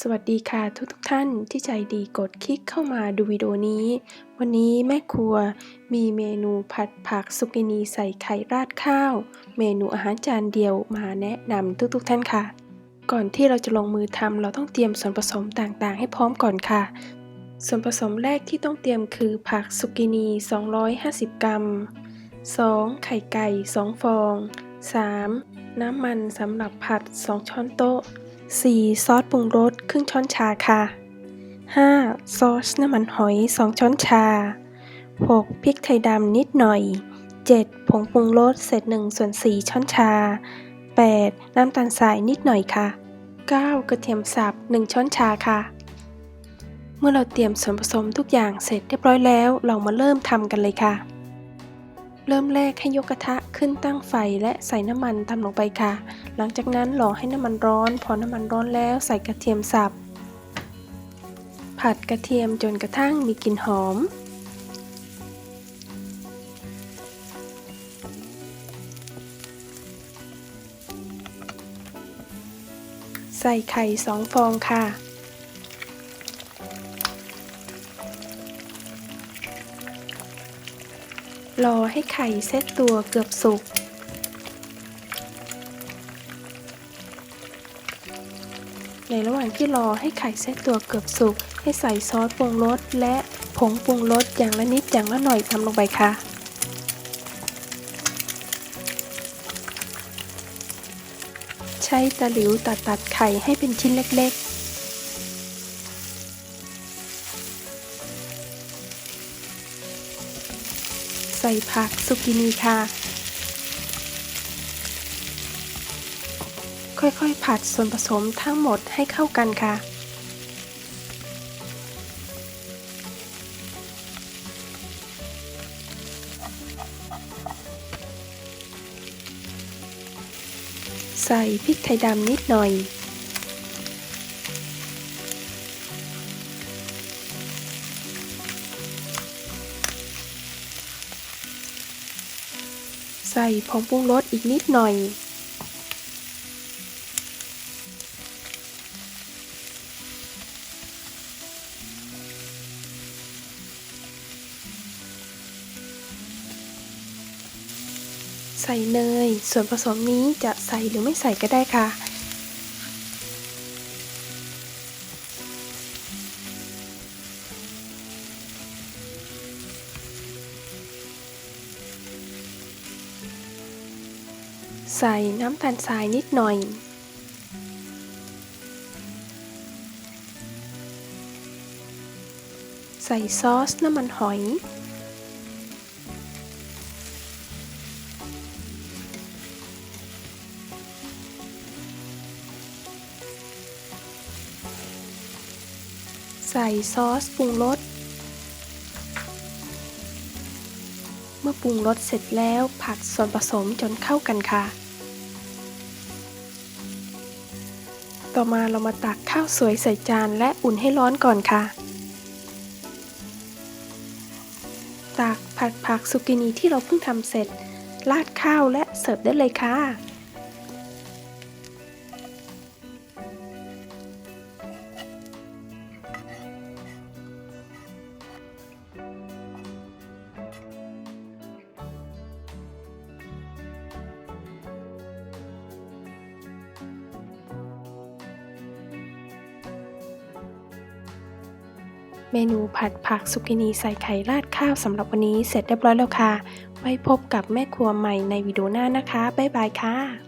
สวัสดีค่ะทุกทุกท่านที่ใจดีกดคลิกเข้ามาดูวิดีโอนี้ วันนี้แม่ครัวมีเมนูผัดผักสุกินีใส่ไข่ราดข้าว เมนูอาหารจานเดียวมาแนะนำทุกๆท่านค่ะ ก่อนที่เราจะลงมือทำเราต้องเตรียมส่วนผสมต่างๆ ให้พร้อมก่อนค่ะ ส่วนผสมแรกที่ต้องเตรียมคือผักสุกินี 250 กรัม 2. ไข่ไก่ 2 ฟอง 3. น้ำมันสำหรับผัด 2 ช้อนโต๊ะ 4. ซอสปรุงรสครึ่งช้อนชาค่ะ 5. ซอสน้ำมันหอย 2 ช้อนชา 6. พริกไทยดำนิดหน่อย 7. ผงปรุงรสเศษ1ส่วน4ช้อนชา 8. น้ำตาลทรายนิดหน่อยค่ะ 9. กระเทียมสับ 1 ช้อนชาค่ะ เมื่อเราเตรียมส่วนผสมทุกอย่างเสร็จเรียบร้อยแล้ว เรามาเริ่มทำกันเลยค่ะ เริ่มแรกให้ยกกระทะขึ้นตั้งไฟและใส่น้ำมันตามลงไปค่ะ หลังจากนั้นรอให้น้ำมันร้อน พอน้ำมันร้อนแล้วใส่กระเทียมสับ ผัดกระเทียมจนกระทั่งมีกลิ่นหอม ใส่ไข่สองฟองค่ะ รอให้ไข่เซตตัวเกือบสุก ในระหว่างที่รอให้ไข่เซตตัวเกือบสุก ให้ใส่ซอสปรุงรสและผงปรุงรสอย่างละนิดอย่างละหน่อยทำลงไปค่ะใช้ตะหลิวตัดตัดไข่ให้เป็นชิ้นเล็กๆ ส่ผักสุกินีค่ะ ค่อยๆ ผัดส่วนผสมทั้งหมดให้เข้ากันค่ะ ใส่พริกไทยดำนิดหน่อย ใส่ผงปรุงรสอีกนิดหน่อย ใส่เนย ส่วนผสมนี้จะใส่หรือไม่ใส่ก็ได้ค่ะ ใส่น้ำตาลทรายนิดหน่อย ใส่ซอสน้ำมันหอย ใส่ซอสปรุงรส มื่อปรุงรสเสร็จแล้วผัดส่วนผสมจนเข้ากันค่ะ ต่อมาเรามาตักข้าวสวยใส่จานและอุ่นให้ร้อนก่อนค่ะ ตักผัดผักสุกินีที่เราเพิ่งทำเสร็จ ราดข้าวและเสิร์ฟได้เลยค่ะ เมนูผัดผักสุกินีใส่ไข่ราดข้าวสำหรับวันนี้เสร็จเรียบร้อยแล้วค่ะ ไว้พบกับแม่ครัวใหม่ในวิดีโอหน้านะคะ บ๊ายบายค่ะ